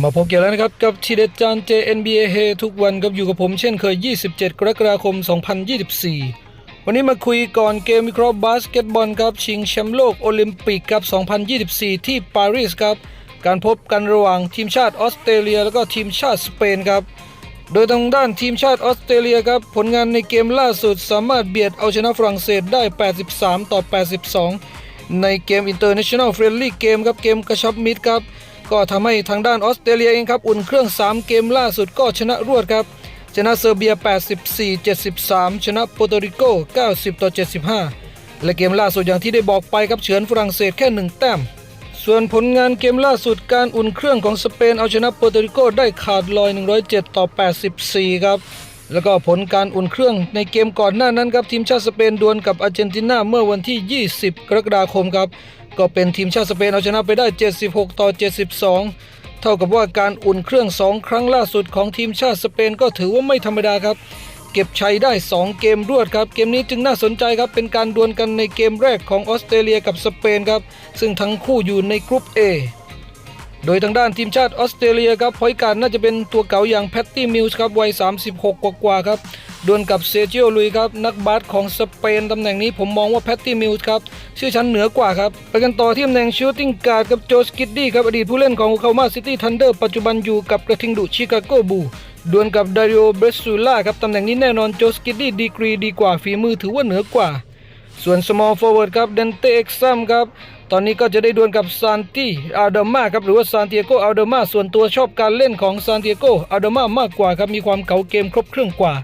มาพบกันแล้วนะครับกับทีเด็ดจาน JNBA เฮทุกวันครับอยู่กับผมเช่นเคย 27 กรกฎาคม 2024 วันนี้มาคุยก่อนเกมวิเคราะห์บาสเกตบอลครับชิงแชมป์โลกโอลิมปิกครับ 2024 ที่ปารีสครับ การพบกันระหว่างทีมชาติออสเตรเลีย แล้วก็ทีมชาติสเปนครับ โดยทางด้านทีมชาติออสเตรเลียครับ ผลงานในเกมล่าสุดสามารถเบียดเอาชนะฝรั่งเศสได้ 83 ต่อ 82 ในเกม International Friendly เกมครับเกมกระชับมิตรครับ ก็ทำให้ทางด้านออสเตรเลียเองครับอุ่นเครื่อง 3 เกมล่าสุดก็ชนะรวดครับ ชนะเซอร์เบีย 84 73 ชนะโปรโตริโก 90 ต่อ 75 และเกมล่าสุดอย่างที่ได้บอกไปครับเฉือนฝรั่งเศสแค่ 1 แต้ม ส่วนผลงานเกมล่าสุดการอุ่นเครื่องของสเปนเอาชนะโปรโตริโกได้ขาดลอย 107 ต่อ 84 ครับ แล้วก็ผลการอุ่นเครื่องในเกมก่อนหน้านั้นครับทีมชาติสเปนดวลกับอาร์เจนตินาเมื่อวันที่ 20 กรกฎาคมครับ ก็เป็นทีมชาติสเปนเอาชนะไปได้ 76 ต่อ 72 เท่ากับว่าการอุ่นเครื่อง 2 ครั้งล่าสุดของทีมชาติสเปนก็ถือว่าไม่ธรรมดาครับ เก็บชัยได้ 2 เกมรวดครับ เกมนี้จึงน่าสนใจครับ เป็นการดวลกันในเกมแรกของออสเตรเลียกับสเปนครับ ซึ่งทั้งคู่อยู่ในกรุ๊ป A โดยทางด้านทีมชาติออสเตรเลียครับพอยการดน่าจะเป็นตัวเก่าอย่างแพตตี้มิลส์ครับวัย 36 กว่าๆครับดวลกับเซจิโอลุยครับนักบาสของสเปนตำแหน่งนี้ผมมองว่าแพตตี้มิลส์ครับชื่อชั้นเหนือกว่าครับไปกันต่อที่ตำแหน่งชูตติ้งการ์ดกับโจสกิดดี้ครับอดีตผู้เล่นของโอคามาซิตี้ทันเดอร์ปัจจุบันอยู่กับกระทิงดุชิคาโกบูดวลกับดาริโอเบรสูล่าครับตำแหน่งนี้แน่นอนโจสกิดดี้ดีกรีดีกว่าฝีมือถือว่าเหนือกว่า ส่วน small forward ครับเดนเตเอ็กซัมครับ ตอนนี้ก็จะได้ดวลกับซานติอัลเดมาครับหรือว่าซานติเอโกอัลเดมาส่วนตัวชอบการเล่นของซานติเอโกอัลเดมามากกว่าครับมีความเก๋าเกมครบเครื่องกว่า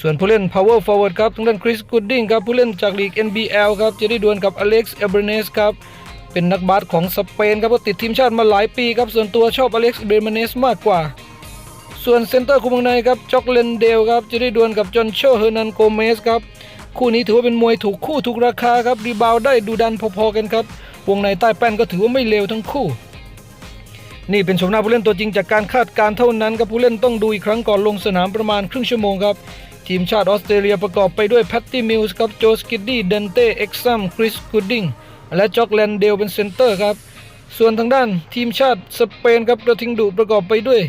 ส่วนผู้เล่น power forward ครับทางด้านคริสกูดดิ้งครับผู้เล่นจากลีก NBL ครับจะได้ดวลกับอเล็กซ์เอเบรเนสครับเป็นนักบาสของสเปนครับก็ติดทีมชาติมาหลายปีครับส่วนตัวชอบอเล็กซ์เอเบรเนสมากกว่าส่วนเซนเตอร์คุมงในครับจ็อกเลนเดลครับจะได้ดวลกับจอห์นโชเฮอร์นันโกเมสครับ คู่นี้ถือว่าเป็นมวยถูกคู่ถูกราคาครับรีบาวได้ดูดันพอๆกันครับ วงในใต้แป้นก็ถือว่าไม่เลวทั้งคู่ นี่เป็นชมหน้าผู้เล่นตัวจริงจากการคาดการณ์เท่านั้นครับผู้เล่นต้องดูอีกครั้งก่อนลงสนามประมาณครึ่งชั่วโมงครับ ทีมชาติออสเตรเลียประกอบไปด้วยแพตตี้มิลส์ครับโจสกิดดี้เดนเต้เอ็กซัมคริสกูดดิงและจ็อกแลนเดลเป็นเซนเตอร์ครับส่วนทางด้านทีมชาติสเปนครับกระทิงดุประกอบไปด้วย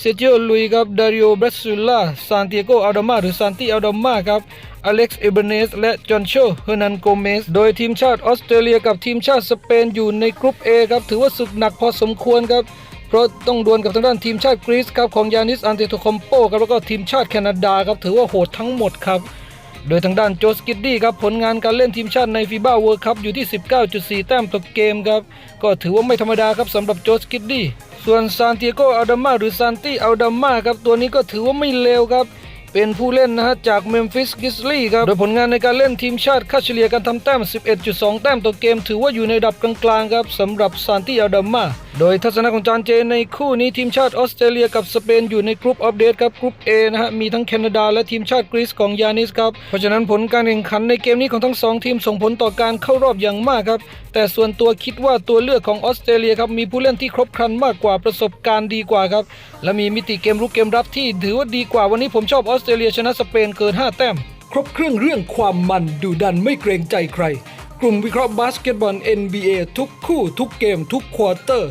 เซจิโอลุยครับดาริโอเบรซูล่าซานติเอโกอัลดามาหรือซานติอัลดามาครับอเล็กซ์เอเบเนสและจอห์นโชเฮนันโกเมสโดยทีมชาติออสเตรเลียกับทีมชาติสเปนอยู่ในกรุ๊ป A ครับถือว่าศึกหนักพอสมควรครับเพราะต้องดวลกับทางด้านทีมชาติกรีซครับของยานิสอันเตโตคอมโปครับแล้วก็ทีมชาติแคนาดาครับถือว่าโหดทั้งหมดครับ โดยทางด้านโจสกิดดี้ครับผลงานการเล่นทีมชาติในฟีบ้าเวิร์คัพอยู่ที่ 19.4 แต้มต่อเกมครับ ก็ถือว่าไม่ธรรมดาครับสำหรับโจสกิดดี้ส่วนซานติโกอัลดามาหรือซานติอัลดามาครับตัวนี้ก็ถือว่าไม่เลวครับเป็นผู้เล่นนะฮะจากเมมฟิสกิสลี่ครับ โดยผลงานในการเล่นทีมชาติค่าเฉลี่ยการทำแต้ม 11.2 แต้มต่อเกม ถือว่าอยู่ในระดับกลางๆครับสำหรับซานติอัลดามา โดยทัศนะของจานเจในคู่นี้ทีมชาติออสเตรเลียกับสเปนอยู่ในกรุ๊ปอัปเดตครับกรุ๊ป A นะฮะมีทั้งแคนาดาและทีมชาติกรีซของยานิสครับเพราะฉะนั้นผลการแข่งขันในเกมนี้ของทั้งสองทีมส่งผลต่อการเข้ารอบอย่างมากครับแต่ส่วนตัวคิดว่าตัวเลือกของออสเตรเลียครับมีผู้เล่นที่ครบครันมากกว่าประสบการณ์ดีกว่าครับและมีมิติเกมรุกเกมรับที่ถือว่าดีกว่าวันนี้ผมชอบออสเตรเลียชนะสเปนเกิน 5 แต้ม ครบเครื่องเรื่องความมันดูดันไม่เกรงใจใคร กลุ่มวิเคราะห์บาสเกตบอล NBA ทุกคู่ทุกเกมทุกควอเตอร์